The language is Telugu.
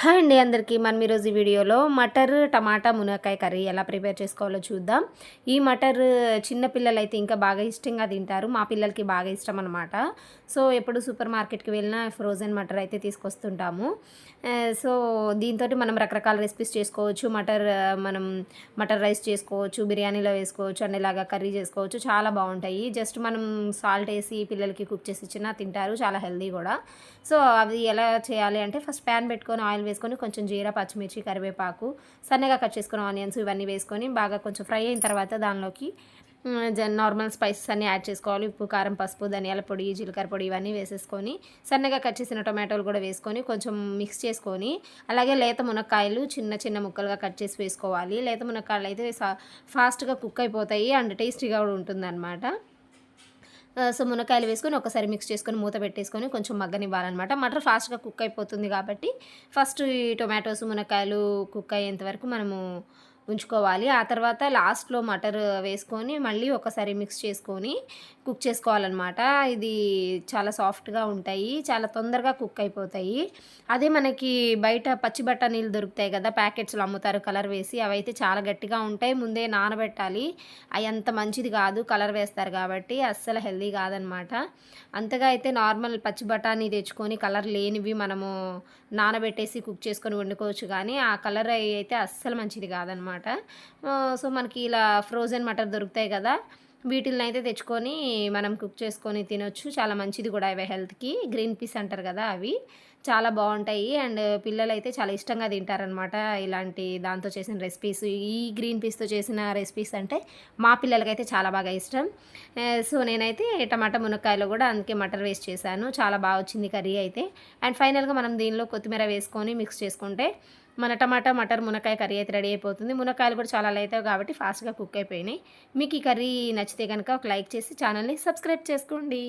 హాయ్ అండి అందరికీ. మనం ఈరోజు ఈ వీడియోలో మటర్ టమాటా మునక్కాయ కర్రీ ఎలా ప్రిపేర్ చేసుకోవాలో చూద్దాం. ఈ మటర్ చిన్నపిల్లలు అయితే ఇంకా బాగా ఇష్టంగా తింటారు. మా పిల్లలకి బాగా ఇష్టం అనమాట సో ఎప్పుడు సూపర్ మార్కెట్కి వెళ్ళినా ఫ్రోజన్ మటర్ అయితే తీసుకొస్తుంటాము. సో దీంతో మనం రకరకాల రెసిపీస్ చేసుకోవచ్చు. మటర్ మనం మటర్ రైస్ చేసుకోవచ్చు బిర్యానీలో వేసుకోవచ్చు అన్ని ఇలాగా కర్రీ చేసుకోవచ్చు. చాలా బాగుంటాయి. జస్ట్ మనం సాల్ట్ వేసి పిల్లలకి కుక్ చేసి ఇచ్చినా తింటారు. చాలా హెల్దీ కూడా. సో అవి ఎలా చేయాలి అంటే ఫస్ట్ ప్యాన్ పెట్టుకొని ఆయిల్ వేసుకొని కొంచెం జీరా పచ్చిమిర్చి కరివేపాకు సన్నగా కట్ చేసుకున్న ఆనియన్స్ ఇవన్నీ వేసుకొని బాగా కొంచెం ఫ్రై అయిన తర్వాత దానిలోకి నార్మల్ స్పైసెస్ అన్నీ యాడ్ చేసుకోవాలి. ఉప్పు కారం పసుపు ధనియాల పొడి జీలకర్ర పొడి ఇవన్నీ వేసేసుకొని సన్నగా కట్ చేసిన టొమాటోలు కూడా వేసుకొని కొంచెం మిక్స్ చేసుకొని అలాగే లేత మునక్కాయలు చిన్న చిన్న ముక్కలుగా కట్ చేసి వేసుకోవాలి. లేత మునక్కాయలు అయితే ఫాస్ట్గా కుక్ అయిపోతాయి అండ్ టేస్టీగా కూడా ఉంటుందన్నమాట. సో మునక్కాయలు వేసుకొని ఒకసారి మిక్స్ చేసుకొని మూత పెట్టేసుకొని కొంచెం మగ్గనివ్వాలన్నమాట. మటర్ ఫాస్ట్గా కుక్ అయిపోతుంది కాబట్టి ఫస్ట్ ఈ టొమాటోస్ మునక్కాయలు కుక్ అయ్యేంత వరకు మనము ఉంచుకోవాలి. ఆ తర్వాత లాస్ట్లో మటర్ వేసుకొని మళ్ళీ ఒకసారి మిక్స్ చేసుకొని కుక్ చేసుకోవాలన్నమాట. ఇది చాలా సాఫ్ట్గా ఉంటాయి. చాలా తొందరగా కుక్ అయిపోతాయి. అదే మనకి బయట పచ్చి బఠానీలు దొరుకుతాయి కదా ప్యాకెట్స్లో అమ్ముతారు. కలర్ వేసి అవైతే చాలా గట్టిగా ఉంటాయి. ముందే నానబెట్టాలి. అవి అంత మంచిది కాదు. కలర్ వేస్తారు కాబట్టి అస్సలు హెల్దీ కాదనమాట అంతగా అయితే నార్మల్ పచ్చి బఠానీ తెచ్చుకొని కలర్ లేనివి మనము నానబెట్టేసి కుక్ చేసుకొని వండుకోవచ్చు. కానీ ఆ కలర్ అయితే అస్సలు మంచిది కాదనమాట సో మనకి ఇలా ఫ్రోజన్ మటర్ దొరుకుతాయి కదా వీటిల్ని అయితే తెచ్చుకొని మనం కుక్ చేసుకొని తినొచ్చు. చాలా మంచిది కూడా అవి హెల్త్కి గ్రీన్ పీస్ అంటారు కదా అవి. చాలా బాగుంటాయి. అండ్ పిల్లలు అయితే చాలా ఇష్టంగా తింటారనమాట ఇలాంటి దాంతో చేసిన రెసిపీస్. ఈ గ్రీన్ పీస్తో చేసిన రెసిపీస్ అంటే మా పిల్లలకైతే చాలా బాగా ఇష్టం. సో నేనైతే టమాటా మునక్కాయలో కూడా అందుకే మటర్ వేస్ట్ చేశాను. చాలా బాగా వచ్చింది కర్రీ అయితే. అండ్ ఫైనల్గా మనం దీనిలో కొత్తిమీర వేసుకొని మిక్స్ చేసుకుంటే మన టమాటా మటర్ మునక్కాయ కర్రీ అయితే రెడీ అయిపోతుంది. మునక్కాయలు కూడా చాలా అవుతాయి కాబట్టి ఫాస్ట్గా కుక్ అయిపోయినాయి. మీకు ఈ కర్రీ నచ్చితే కనుక ఒక లైక్ చేసి ఛానల్ని సబ్స్క్రైబ్ చేసుకోండి.